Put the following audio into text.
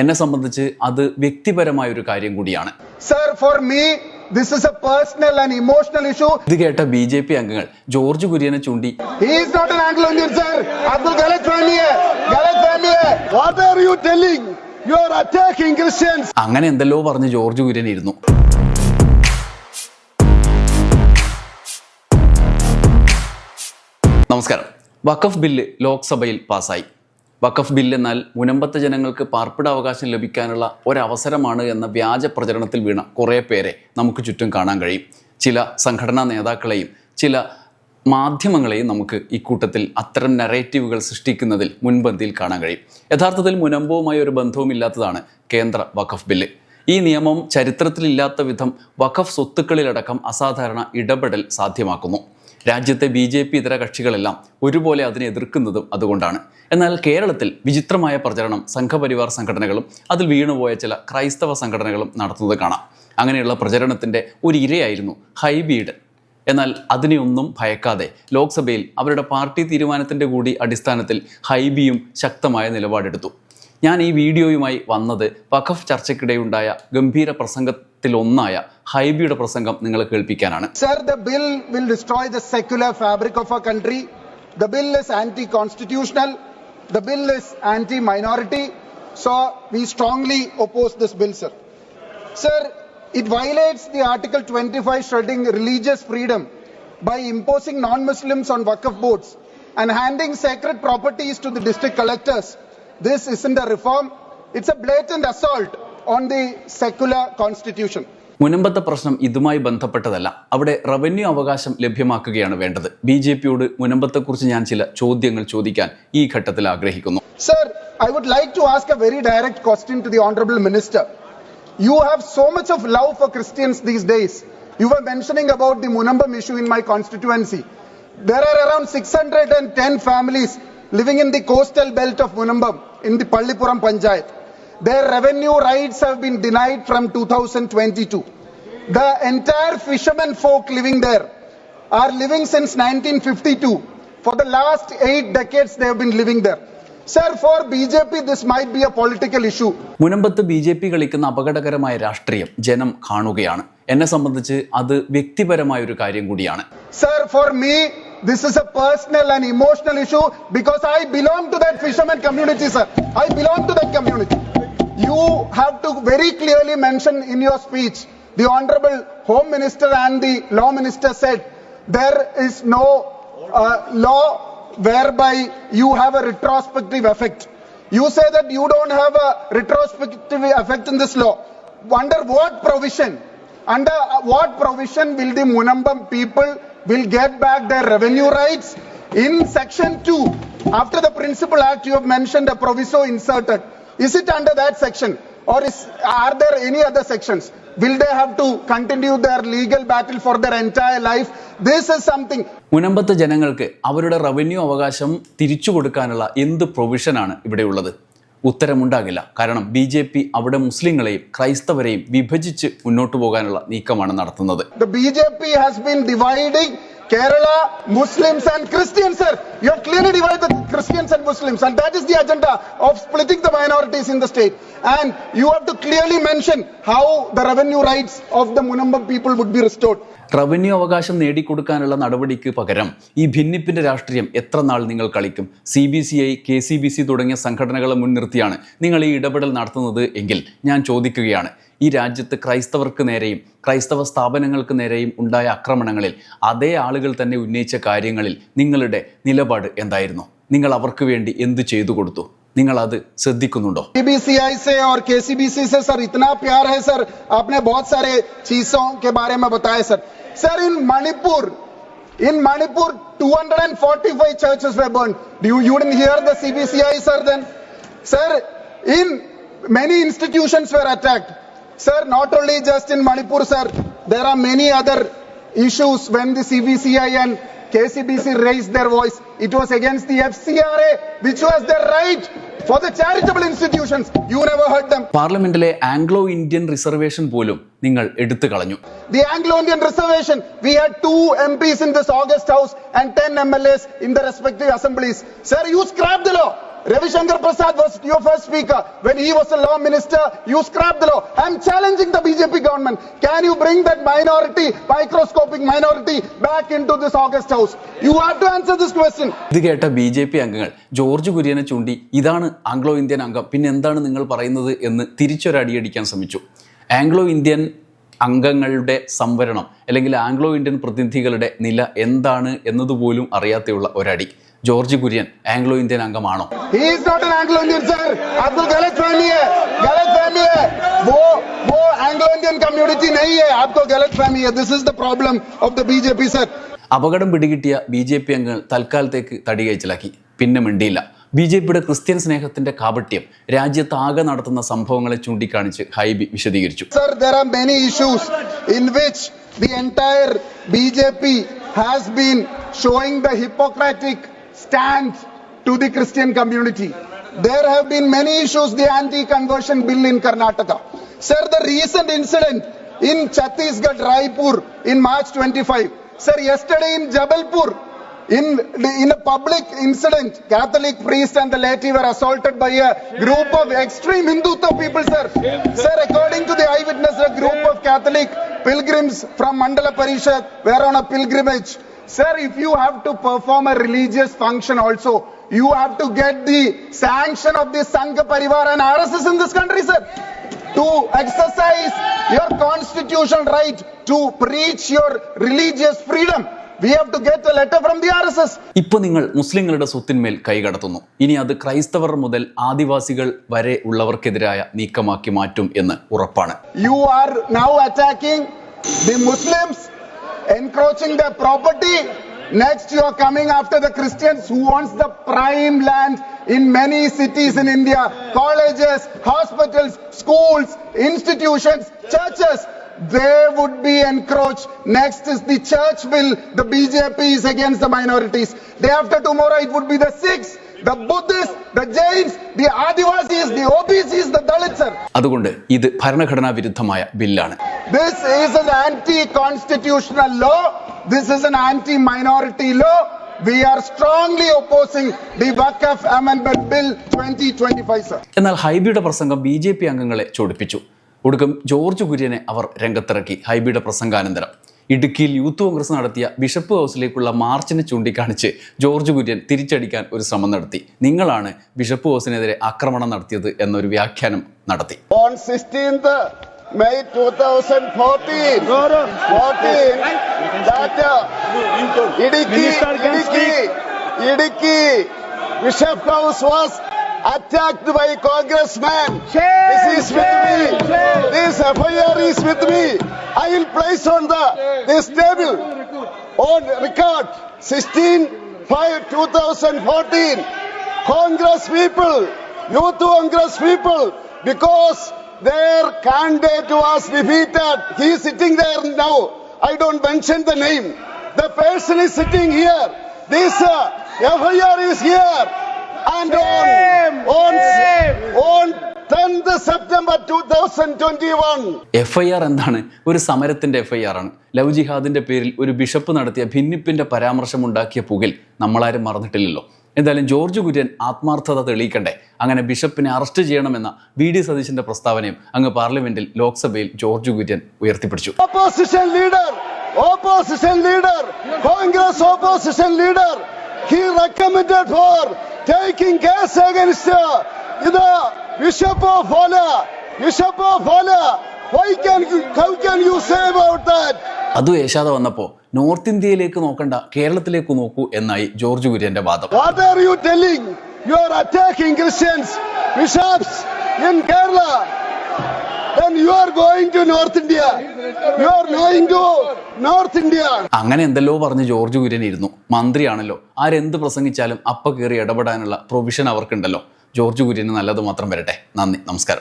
എന്നെ സംബന്ധിച്ച് അത് വ്യക്തിപരമായ ഒരു കാര്യം കൂടിയാണ്. Sir for me these is a personal ഇത് കേട്ട ബി ജെ പി അംഗങ്ങൾ ജോർജ് കുര്യനെ ചൂണ്ടി. അങ്ങനെ എന്തല്ലോ പറഞ്ഞ് ജോർജ് കുര്യൻ ഇരുന്നു. നമസ്കാരം. വഖഫ് ബില്ല് ലോക്സഭയിൽ പാസ്സായി വഖഫ് ബിൽ എന്നാൽ മുനമ്പത്തെ ജനങ്ങൾക്ക് പാർപ്പിടാവകാശം ലഭിക്കാനുള്ള ഒരവസരമാണ് എന്ന വ്യാജ പ്രചരണത്തിൽ വീണ കുറേ പേരെ നമുക്ക് ചുറ്റും കാണാൻ കഴിയും. ചില സംഘടനാ നേതാക്കളെയും ചില മാധ്യമങ്ങളെയും നമുക്ക് ഇക്കൂട്ടത്തിൽ അത്തരം നറേറ്റീവുകൾ സൃഷ്ടിക്കുന്നതിൽ മുൻപന്തിയിൽ കാണാൻ കഴിയും. യഥാർത്ഥത്തിൽ മുനമ്പവുമായി ഒരു ബന്ധവുമില്ലാത്തതാണ് കേന്ദ്ര വഖഫ് ബില്ല്. ഈ നിയമം ചരിത്രത്തിലില്ലാത്ത വിധം വഖഫ് സ്വത്തുക്കളിലടക്കം അസാധാരണ ഇടപെടൽ സാധ്യമാക്കുന്നു. രാജ്യത്തെ ബി ജെ പി ഇതര കക്ഷികളെല്ലാം ഒരുപോലെ അതിനെ എതിർക്കുന്നതും അതുകൊണ്ടാണ്. എന്നാൽ കേരളത്തിൽ വിചിത്രമായ പ്രചരണം സംഘപരിവാർ സംഘടനകളും അതിൽ വീണുപോയ ചില ക്രൈസ്തവ സംഘടനകളും നടത്തുന്നത് കാണാം. അങ്ങനെയുള്ള പ്രചരണത്തിന്റെ ഒരു ഇരയായിരുന്നു ഹൈബീഡ്. എന്നാൽ അതിനെയൊന്നും ഭയക്കാതെ ലോക്സഭയിൽ അവരുടെ പാർട്ടി തീരുമാനത്തിന്റെ കൂടി അടിസ്ഥാനത്തിൽ ഹൈബിയും ശക്തമായ നിലപാടെടുത്തു. ഞാൻ ഈ വീഡിയോയുമായി വന്നത് വഖഫ് ചർച്ചയ്ക്കിടെയുണ്ടായ ഗംഭീര പ്രസംഗത്തിലൊന്നായ ഹൈബിയുടെ പ്രസംഗം നിങ്ങളെ കേൾപ്പിക്കാനാണ് Sir, the bill will destroy the secular fabric of our country. The bill is anti-constitutional. The bill is anti-minority. So we strongly oppose this bill, sir. Sir, it violates the Article 25 shredding religious freedom by imposing non-Muslims on Waqf boards and handing sacred properties to the district collectors. This isn't a reform. It's a blatant assault on the secular constitution മുനമ്പത്തെ പ്രശ്നം ഇതുമായി ബന്ധപ്പെട്ടതല്ല. അവിടെ revenue അവകാശം ലഭ്യമാക്കുകയാണ് വേണ്ടത്. B J പിയോട് മുനമ്പത്തെക്കുറിച്ച് ഞാൻ ചില ചോദ്യങ്ങൾ ചോദിക്കാൻ ഈ ഘട്ടത്തിൽ ആഗ്രഹിക്കുന്നു. Sir I would like to ask a very direct question to the honourable minister you have so much of love for Christians these days you are mentioning about the Munambam issue in my constituency there are around six hundred and ten families living in the coastal belt of Munambam in the Pallippuram panchayat Their revenue rights have been denied from 2022. The entire fishermen folk living there are living since 1952. For the last eight decades, they have been living there. Sir, for BJP, this might be a political issue. മുനമ്പത്ത് B J P കളിക്കുന്ന അപകടകരമായ രാഷ്ട്രീയം ജനം കാണുകയാണ് എന്നെ സംബന്ധിച്ച് അത് വ്യക്തിപരമായ ഒരു കാര്യം കൂടിയാണ് Sir, for me, this is a personal and emotional issue because I belong to that fisherman community, sir. I belong to that community. You have to very clearly mention in your speech, the Honorable Home Minister and the Law Minister said there is no uh, law whereby you have a retrospective effect. You say that you don't have a retrospective effect in this law. Under what provision? Under what provision will the Munambam people will get back their revenue rights? In section 2, after the Principal Act, you have mentioned a proviso inserted. Is it under that section? Or is, are there any other sections? Will they have to continue their legal battle for their entire life? This is something മുനമ്പത്തെ ജനങ്ങൾക്ക് അവരുടെ revenue അവകാശം തിരിച്ചു കൊടുക്കാനുള്ള എന്ത് പ്രൊവിഷനാണ് ഇവിടെയുള്ളത് ഉത്തരമുണ്ടാകില്ല കാരണം B J P അവിടെ മുസ്ലിങ്ങളെയും ക്രൈസ്തവരെയും വിഭജിച്ച് മുന്നോട്ട് പോകാനുള്ള നീക്കമാണ് നടത്തുന്നത് The BJP has been dividing Kerala Muslims and Christians. You are clearly divide Christians and Muslims and that is the agenda of splitting the minorities in the state and you have to clearly mention how the revenue rights of the Munambam people would be restored revenue അവകാശം നേടിക്കൊടുക്കാനുള്ള നടപടിക്ക് പകരം ഈ ഭിന്നിപ്പിന്റെ രാഷ്ട്രീയം എത്ര നാൾ നിങ്ങൾ കളിക്കും? C B C I K C B C തുടങ്ങിയ സംഘടനകളെ മുൻനിർത്തിയാണ് നിങ്ങൾ ഈ ഇടപെടൽ നടത്തുന്നത് എങ്കിൽ ഞാൻ ചോദിക്കുകയാണ്. ഈ രാജ്യത്ത് ക്രൈസ്തവർക്ക് നേരെയും ക്രൈസ്തവ സ്ഥാപനങ്ങൾക്ക് നേരെയും ഉണ്ടായ ആക്രമണങ്ങളിൽ അതേ ആളുകൾ തന്നെ ഉന്നയിച്ച കാര്യങ്ങളിൽ നിങ്ങളുടെ നിലപാട് എന്തായിരുന്നു നിങ്ങൾ അവർക്ക് വേണ്ടി എന്ത് ചെയ്തു കൊടുത്തു നിങ്ങൾ അത് ശ്രദ്ധിക്കുന്നുണ്ടോ CBCI से और KCBC से सर इतना प्यार है सर आपने बहुत सारे चीजों के बारे में बताया sir sir in Manipur in Manipur 245 churches were burned you, you didn't hear the CBCI sir then sir in many institutions were attacked Sir not only just in Manipur sir there are many other issues when the CBCI and KCBC raised their voice. It was against the FCRA, which was their right for the charitable institutions. You never heard them. പാർലമെന്റിലെ Anglo Indian reservation പോലും നിങ്ങൾ എടുത്തു കളഞ്ഞു The Anglo-Indian reservation, we had two MPs in this August House and 10 MLAs in the respective assemblies. Sir, you scrapped the law. Ravi Shankar Prasad was your first speaker. When he was a law minister, you scrapped the law. I'm challenging the BJP government. Can you bring that minority, microscopic minority, back into this August House? You have to answer this question. ഇത് കേട്ട B J P അംഗങ്ങൾ George കുര്യനെ ചൂണ്ടി ഇതാണ് Anglo Indian അംഗം പിന്നെ എന്താണ് നിങ്ങൾ പറയുന്നത് എന്ന് തിരിച്ചൊരടിയടിക്കാൻ ശ്രമിച്ചു ആംഗ്ലോ ഇന്ത്യൻ അംഗങ്ങളുടെ സംവരണം അല്ലെങ്കിൽ ആംഗ്ലോ ഇന്ത്യൻ പ്രതിനിധികളുടെ നില എന്താണ് എന്നതുപോലും അറിയാതെയുള്ള ഒരടി ജോർജ് കുര്യൻ ആംഗ്ലോ ഇന്ത്യൻ അംഗമാണോ? അപകടം പിടികിട്ടിയ ബി ജെ പി അംഗങ്ങൾ തൽക്കാലത്തേക്ക് തടി കഴിച്ചിലാക്കി. പിന്നെ മിണ്ടിയില്ല. ബി ജെ പിയുടെ ക്രിസ്ത്യൻ സ്നേഹത്തിന്റെ കാപട്യം രാജ്യത്താകെ നടത്തുന്ന സംഭവങ്ങളെ ചൂണ്ടിക്കാണിച്ച് ഹൈബി വിശദീകരിച്ചു. Sir there are many issues in which the entire B J P has been showing the hippocratic stand to the Christian community. There have been many issues, the anti-conversion bill in Karnataka. Sir, the recent incident in Chhattisgarh, Raipur in March 25. Sir, yesterday in Jabalpur, in, in a public incident, Catholic priest and the laity were assaulted by a group of extreme Hindutva people, sir. Sir, according to the eyewitness, a group of Catholic pilgrims from Mandala Parishad were on a pilgrimage. Sir, if you have to perform a religious function also, you have to get the sanction of the Sangha Parivar and RSS in this country, sir. To exercise your constitutional right to preach your religious freedom. We have to get a letter from the RSS. ഇപ്പൊ നിങ്ങൾ മുസ്ലിങ്ങളുടെ സ്വത്തിന്മേൽ കൈകടത്തുന്നു ഇനി അത് ക്രൈസ്തവർ മുതൽ ആദിവാസികൾ വരെ ഉള്ളവർക്കെതിരായ നീക്കമാക്കി മാറ്റും എന്ന് ഉറപ്പാണ് You are now attacking the Muslims, encroaching their property. Next, you are coming after the Christians who wants the prime land in many cities in India, colleges, hospitals, schools, institutions, churches. They would be encroached. Next is the church bill. The BJP is against the minorities. Day after tomorrow, it would be the Sikhs, the Buddhists, the Jains, the Adivasis, the OBCs, the Dalits. sir. അതുകൊണ്ട് ഇത് ഭരണഘടനാ വിരുദ്ധമായ ബില്ലാണ് This is an anti-constitutional law. This is an anti-minority law. We are strongly opposing the Wakaf Amendment Bill 2025, sir. എന്നാൽ ഹൈബിയുടെ പ്രസംഗം B J P അംഗങ്ങളെ ചൊടിപ്പിച്ചു ഒടുക്കം George കുര്യനെ അവർ രംഗത്തിറക്കി ഹൈബിയുടെ പ്രസംഗാനന്തരം ഇടുക്കിയിൽ യൂത്ത് കോൺഗ്രസ് നടത്തിയ ബിഷപ്പ് ഹൗസിലേക്കുള്ള മാർച്ചിനെ ചൂണ്ടിക്കാണിച്ച് ജോർജ് കുര്യൻ തിരിച്ചടിക്കാൻ ഒരു ശ്രമം നടത്തി. നിങ്ങളാണ് ബിഷപ്പ് ഹൗസിനെതിരെ ആക്രമണം നടത്തിയത് എന്നൊരു വ്യാഖ്യാനം നടത്തി. On 16th May 2014, 14, that uh, Idiki. This FIR is with me. I will place on the this table on record 16 5 2014. Congress people, youth Congress people, because their candidate was defeated. He is sitting there now. I don't mention the name. The person is sitting here. This uh, FIR is here. And on, on, on 10th September 2021. F I R എന്താണ്? ഒരു സമരത്തിന്റെ F I R ആണ്. Love ജിഹാദിന്റെ പേരിൽ ഒരു bishop നടത്തിയ ഭിന്നിപ്പിന്റെ പരാമർശം ഉണ്ടാക്കിയ പുകിൽ നമ്മളാരും മറന്നിട്ടില്ലല്ലോ. എന്തായാലും ജോർജ് കുര്യൻ ആത്മാർത്ഥത തെളിയിക്കണ്ടേ? അങ്ങനെ ബിഷപ്പിനെ അറസ്റ്റ് ചെയ്യണമെന്ന വി ഡി സതീശന്റെ പ്രസ്താവനയും അങ്ങ് പാർലമെന്റിൽ ലോക്സഭയിൽ George Kurian ഉയർത്തിപ്പിടിച്ചു. Opposition leader opposition leader Congress opposition leader he recommended for taking case against uh, the Ola, Bishop of Ola. Why can you, how can you say about that? അതും ഏശാതെ വന്നപ്പോൾ north ഇന്ത്യയിലേക്ക് നോക്കണ്ട കേരളത്തിലേക്ക് നോക്കൂ എന്നായി ജോർജ് കുര്യന്റെ വാദം What are you telling? You are attacking Christians, bishops in Kerala. Then you are going to North India. You are going to North India. അങ്ങനെ എന്തെല്ലോ പറഞ്ഞ് ജോർജ് കുര്യൻ ഇരുന്നു മന്ത്രിയാണല്ലോ ആരെന്ത് പ്രസംഗിച്ചാലും അപ്പ കയറി ഇടപെടാനുള്ള പ്രൊവിഷൻ അവർക്കുണ്ടല്ലോ ജോർജ് കുര്യന് നല്ലത് മാത്രം വരട്ടെ. നന്ദി. നമസ്കാരം.